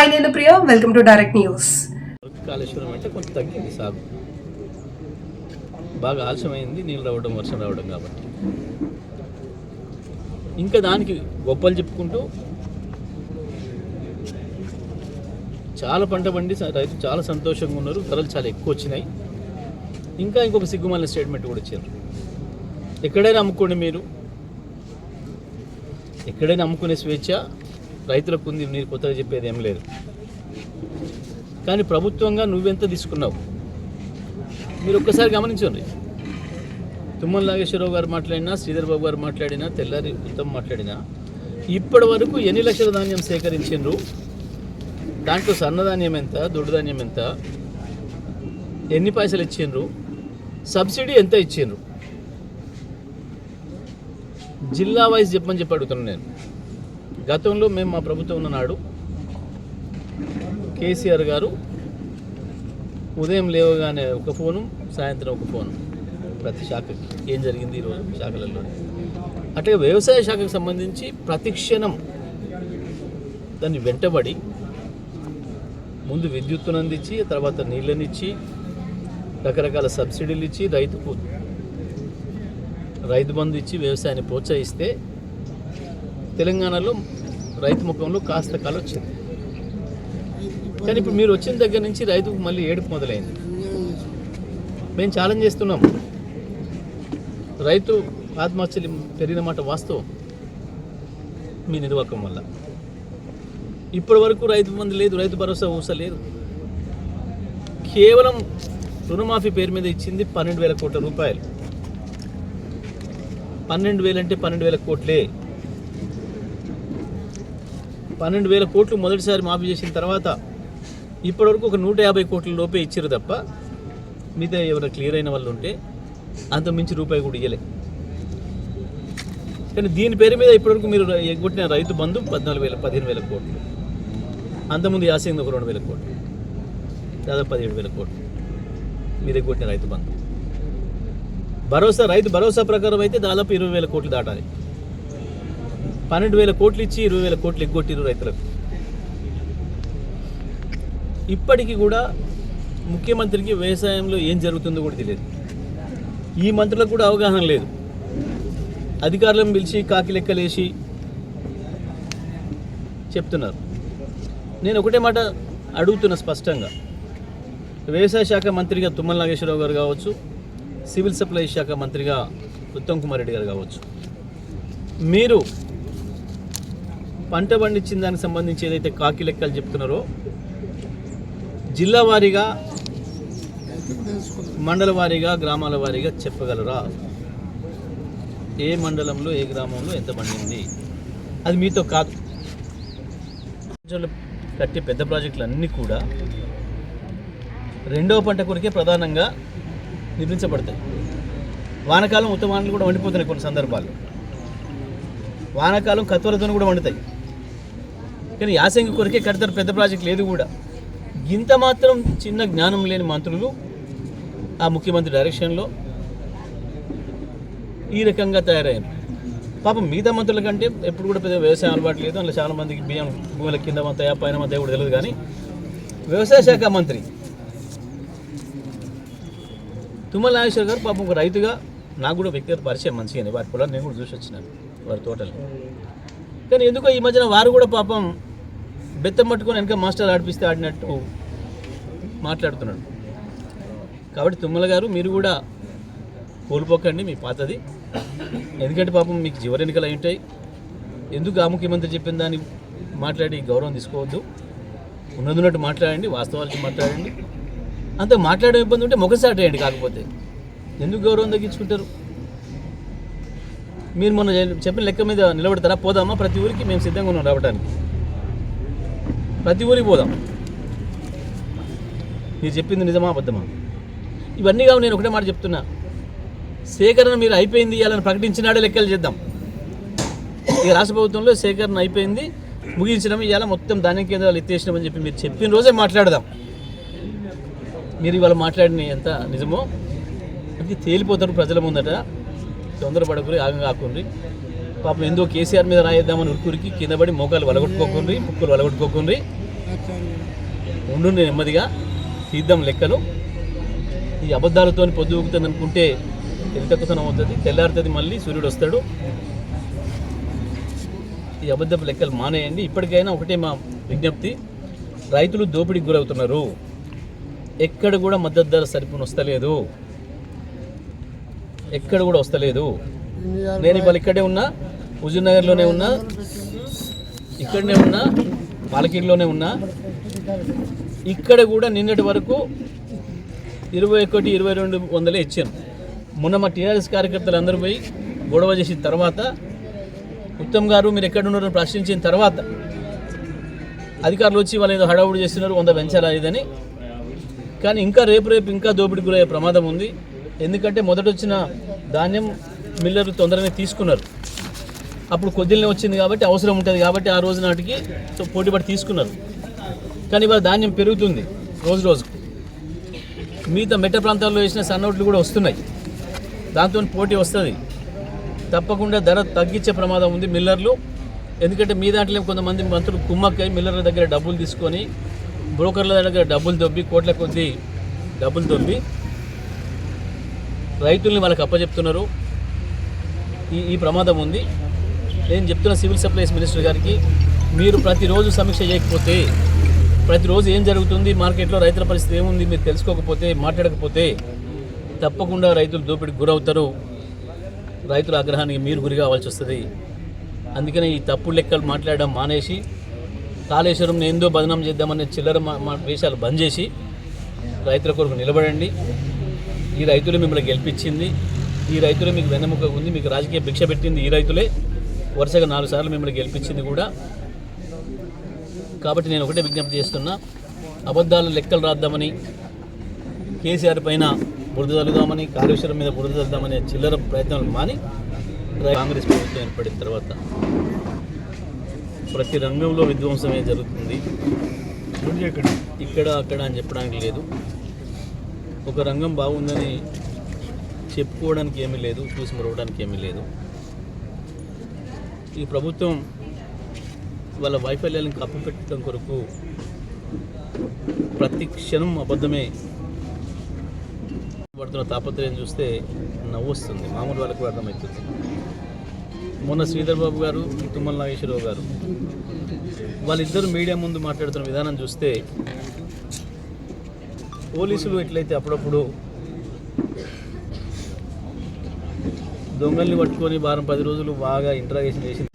Hi నేను Priya. Welcome to direct news Kaleshwaram అంటే కొంచెం తగ్గింది సాగు బాగా ఆలస్యమైంది నీళ్ళు రావడం వర్షం రావడం కాబట్టి. ఇంకా దానికి గొప్పలు చెప్పుకుంటూ చాలా పంట పండి రైతు చాలా సంతోషంగా ఉన్నారు. ధరలు చాలా ఎక్కువ వచ్చినాయి. ఇంకా ఇంకొక సిగ్గుమాల స్టేట్మెంట్ కూడా ఇచ్చారు. ఎక్కడైనా అమ్ముకోండి మీరు. ఎక్కడైనా అమ్ముకునే స్వేచ్ఛ రైతులకు ఉంది మీరు కొత్తగా చెప్పేది ఏం లేదు. కానీ ప్రభుత్వంగా నువ్వెంత తీసుకున్నావు? మీరు ఒక్కసారి గమనించండి. తుమ్మల నాగేశ్వరరావు గారు మాట్లాడినా శ్రీధర్ బాబు గారు మాట్లాడినా తెల్లారి ఉత్తమ్ మాట్లాడినా ఇప్పటి వరకు ఎన్ని లక్షల ధాన్యం సేకరించిండ్రు? దాంట్లో సన్నధాన్యం ఎంత దొడ్డుధాన్యం ఎంత? ఎన్ని పైసలు ఇచ్చిండ్రు? సబ్సిడీ ఎంత ఇచ్చిండ్రు? జిల్లా వైజ్ చెప్పమని చెప్పి అడుగుతున్నాను నేను. గతంలో మేము మా ప్రభుత్వం ఉన్న నాడు కేసీఆర్ గారు ఉదయం లేవగానే ఒక ఫోను సాయంత్రం ఒక ఫోను ప్రతి శాఖకి. ఏం జరిగింది ఈరోజు శాఖలలో అట్లా వ్యవసాయ శాఖకు సంబంధించి ప్రతి క్షణం దాన్ని వెంటబడి ముందు విద్యుత్తును అందించి తర్వాత నీళ్ళనిచ్చి రకరకాల సబ్సిడీలు ఇచ్చి రైతుకు రైతు బంధు ఇచ్చి వ్యవసాయాన్ని ప్రోత్సహిస్తే తెలంగాణలో రైతు ముఖంలో కాస్త కళ వచ్చింది కానీ ఇప్పుడు మీరు వచ్చిన దగ్గర నుంచి రైతుకు మళ్ళీ ఏడుపు మొదలైంది. మేము ఛాలెంజ్ చేస్తున్నాం. రైతు ఆత్మహత్యలు పెరిగిన మాట వాస్తవం. మీ నిర్వాహకం వల్ల. ఇప్పటి వరకు రైతు మంది లేదు రైతు భరోసా ఊస లేదు. కేవలం రుణమాఫీ పేరు మీద ఇచ్చింది పన్నెండు వేల కోట్ల రూపాయలు. పన్నెండు వేలంటే పన్నెండు వేల కోట్లే. పన్నెండు వేల కోట్లు మొదటిసారి మాఫీ చేసిన తర్వాత ఇప్పటివరకు ఒక నూట యాభై కోట్ల లోపే ఇచ్చారు తప్ప మిగతా ఎవరైనా క్లియర్ అయిన వాళ్ళు ఉంటే అంత మించి రూపాయి కూడా ఇవ్వలే కానీ దీని పేరు మీద ఇప్పటివరకు మీరు ఎగ్గొట్టిన రైతు బంధు పద్నాలుగు వేల పదిహేను వేల కోట్లు. అంతకుముందు యాసింగ్ ఒక రెండు వేల కోట్లు. దాదాపు పదిహేడు వేల కోట్లు మీరు ఎగ్గొట్టిన రైతు బంధు. భరోసా రైతు భరోసా ప్రకారం అయితే దాదాపు ఇరవై వేల కోట్లు దాటాలి. పన్నెండు వేల కోట్లు ఇచ్చి ఇరవై వేల కోట్లు ఎగ్గొట్టిరు రైతులకు. ఇప్పటికీ కూడా ముఖ్యమంత్రికి వ్యవసాయంలో ఏం జరుగుతుందో కూడా తెలియదు. ఈ మంత్రులకు కూడా అవగాహన లేదు. అధికారులను పిలిచి కాకి లెక్కలేసి చెప్తున్నారు. నేను ఒకటే మాట అడుగుతున్నా స్పష్టంగా. వ్యవసాయ శాఖ మంత్రిగా తుమ్మల నాగేశ్వరరావు గారు కావచ్చు సివిల్ సప్లై శాఖ మంత్రిగా ఉత్తమ్ కుమార్ రెడ్డి గారు కావచ్చు. మీరు పంట పండించిన దానికి సంబంధించి ఏదైతే కాకి లెక్కలు చెప్తున్నారో జిల్లా వారీగా మండల వారీగా గ్రామాల వారీగా చెప్పగలరా? ఏ మండలంలో ఏ గ్రామంలో ఎంత పండింది? అది మీతో కాదు. కట్టే పెద్ద ప్రాజెక్టులు అన్నీ కూడా రెండవ పంట కొరికే ప్రధానంగా నిర్మించబడతాయి. వానకాలం ఉత్తమానాలు కూడా వండిపోతున్నాయి కొన్ని సందర్భాల్లో. వానాకాలం కత్వలతో కూడా వండుతాయి. కానీ యాసంగి కొరకే కడతారు పెద్ద ప్రాజెక్ట్ లేదు కూడా. ఇంత మాత్రం చిన్న జ్ఞానం లేని మంత్రులు ఆ ముఖ్యమంత్రి డైరెక్షన్లో ఈ రకంగా తయారయ్యారు. పాపం మిగతా మంత్రుల కంటే ఎప్పుడు కూడా పెద్ద వ్యవసాయం అలవాటు లేదు. అందులో చాలా మందికి బియ్యం భూముల కింద మంతయా పైన మంతయా కూడా తెలియదు కానీ వ్యవసాయ శాఖ మంత్రి తుమ్మల నాగేశ్వర్ గారు పాపం ఒక రైతుగా నాకు కూడా వ్యక్తిగత పరిచయం మంచిగానే వారి పొలాన్ని నేను కూడా చూసి వచ్చినాను వారి తోటలు కానీ ఎందుకో ఈ మధ్యన వారు కూడా పాపం బెత్తం పట్టుకొని వెనక మాస్టర్ ఆడిపిస్తే ఆడినట్టు మాట్లాడుతున్నాడు. కాబట్టి తుమ్మల గారు మీరు కూడా కోల్పోకండి మీ పాతది. ఎందుకంటే పాపం మీకు చివరి ఎన్నికలు అయి ఉంటాయి. ఎందుకు ఆ ముఖ్యమంత్రి చెప్పిన దాన్ని మాట్లాడి గౌరవం తీసుకోవద్దు? ఉన్నదిన్నట్టు మాట్లాడండి వాస్తవాలకి మాట్లాడండి. అంత మాట్లాడే ఇబ్బంది ఉంటే మొగసాటేయండి కాకపోతే. ఎందుకు గౌరవం తగ్గించుకుంటారు? మీరు మొన్న చెప్పిన లెక్క మీద నిలబడతారా? పోదామా? ప్రతి ఊరికి మేము సిద్ధంగా ఉన్నాం రావడానికి. ప్రతి ఊరికి పోదాం. మీరు చెప్పింది నిజమా అబద్ధమా? ఇవన్నీ కావు నేను ఒకటే మాట చెప్తున్నా. సేకరణ మీరు అయిపోయింది ఇవ్వాలని ప్రకటించినాడే లెక్కలు చేద్దాం. ఇక రాష్ట్ర ప్రభుత్వంలో సేకరణ అయిపోయింది ముగించడం ఇవాళ మొత్తం ధాన్యం కేంద్రాలు ఎత్తేసినామని చెప్పి మీరు చెప్పిన రోజే మాట్లాడదాం. మీరు ఇవాళ మాట్లాడిన ఎంత నిజమో? అది తేలిపోతారు ప్రజల ముందట. తొందరపడకురి ఆగం కాకుండా పాపం ఎందుకు కేసీఆర్ మీద రాయేద్దామని ఉరుకురికి కింద పడి మోకాలు వలగొట్టుకోకుండ్రి ముక్కులు వలగొట్టుకోకుండ్రి. ఉండు నెమ్మదిగా తీద్దాం లెక్కలు. ఈ అబద్ధాలతో పొద్దు ఊగుతుంది అనుకుంటే తెలితక్కుతనం అవుతుంది తెల్లారుతుంది మళ్ళీ సూర్యుడు వస్తాడు. ఈ అబద్ధపు లెక్కలు మానేయండి. ఇప్పటికైనా ఒకటే మా విజ్ఞప్తి రైతులు దోపిడీకి గురవుతున్నారు. ఎక్కడ కూడా మద్దతు ధర సరిపోని వస్తలేదు. ఎక్కడ కూడా వస్తలేదు. నేను ఇవాళ ఇక్కడే ఉన్నా హుజూర్నగర్లోనే ఉన్నా ఇక్కడనే ఉన్నా పాలకీర్లోనే ఉన్నా. ఇక్కడ కూడా నిన్నటి వరకు ఇరవై ఒకటి ఇరవై రెండు వందలే ఇచ్చాను. మొన్న మా టీఆర్ఎస్ కార్యకర్తలు అందరూ పోయి గొడవ చేసిన తర్వాత ఉత్తమ్ గారు మీరు ఎక్కడ ఉన్నారని ప్రశ్నించిన తర్వాత అధికారులు వచ్చి వాళ్ళు ఏదో హడావుడి చేస్తున్నారు వంద పెంచాలా ఇదని కానీ ఇంకా రేపు రేపు ఇంకా దోపిడి గురయ్యే ప్రమాదం ఉంది. ఎందుకంటే మొదట వచ్చిన ధాన్యం మిల్లర్లు తొందరగా తీసుకున్నారు. అప్పుడు కొద్దిలనే వచ్చింది కాబట్టి అవసరం ఉంటుంది కాబట్టి ఆ రోజు నాటికి పోటీపడి తీసుకున్నారు. కానీ ఇవాళ ధాన్యం పెరుగుతుంది రోజు రోజుకు. మిగతా మెట్ట ప్రాంతాల్లో వేసిన సన్నోట్లు కూడా వస్తున్నాయి. దాంతో పోటీ వస్తుంది. తప్పకుండా ధర తగ్గించే ప్రమాదం ఉంది మిల్లర్లు. ఎందుకంటే మీ దాంట్లో కొంతమంది మంత్రులు కుమ్మక్కై మిల్లర్ల దగ్గర డబ్బులు తీసుకొని బ్రోకర్ల దగ్గర డబ్బులు దొబ్బి కోట్ల కొద్దీ డబ్బులు దొబ్బి రైతుల్ని వాళ్ళకి అప్పచెప్తున్నారు ఈ ఈ ప్రమాదం ఉంది. నేను చెప్తున్న సివిల్ సప్లైస్ మినిస్టర్ గారికి మీరు ప్రతిరోజు సమీక్ష చేయకపోతే ప్రతిరోజు ఏం జరుగుతుంది? మార్కెట్లో రైతుల పరిస్థితి ఏముంది? మీరు తెలుసుకోకపోతే మాట్లాడకపోతే తప్పకుండా రైతులు దోపిడికి గురవుతారు. రైతుల ఆగ్రహానికి మీరు గురి కావాల్సి వస్తుంది. అందుకనే ఈ తప్పుడు లెక్కలు మాట్లాడడం మానేసి కాళేశ్వరం ఏందో బదనాం చేద్దామనే చిల్లర మా వేషాలు బంద్ చేసి రైతుల కొరకు నిలబడండి. ఈ రైతులు మిమ్మల్ని గెలిపించింది. ఈ రైతులే మీకు వెన్నెముక ఉంది మీకు రాజకీయ భిక్ష పెట్టింది ఈ రైతులే. వరుసగా నాలుగు సార్లు మిమ్మల్ని గెలిపించింది కూడా. కాబట్టి నేను ఒకటే విజ్ఞప్తి చేస్తున్నా అబద్ధాలు లెక్కలు రాద్దామని కేసీఆర్ పైన బురద చల్లుదామని కాళేశ్వరం మీద బురద చల్లుదామనే చిల్లర ప్రయత్నాలు మాని కాంగ్రెస్ ప్రభుత్వం ఏర్పడిన తర్వాత ప్రతి రంగంలో విధ్వంసమే జరుగుతుంది? ఇక్కడ అక్కడ అని చెప్పడానికి లేదు. ఒక రంగం బాగుందని చెప్పుకోవడానికి ఏమీ లేదు చూసి మరవడానికి ఏమీ లేదు. ఈ ప్రభుత్వం వాళ్ళ వైఫల్యాలను కప్పిపెట్టడం కొరకు ప్రతి క్షణం అబద్ధమే పడుతున్న తాపత్రయం చూస్తే నవ్వు వస్తుంది మామూలు వాళ్ళకు అర్థమవుతుంది. మొన్న శ్రీధర్ బాబు గారు తుమ్మల నాగేశ్వరరావు గారు వాళ్ళిద్దరు మీడియా ముందు మాట్లాడుతున్న విధానం చూస్తే పోలీసులు ఎట్లయితే అప్పుడప్పుడు దొంగల్ని పట్టుకొని వారం పది రోజులు బాగా ఇంట్రాగేషన్ చేసిన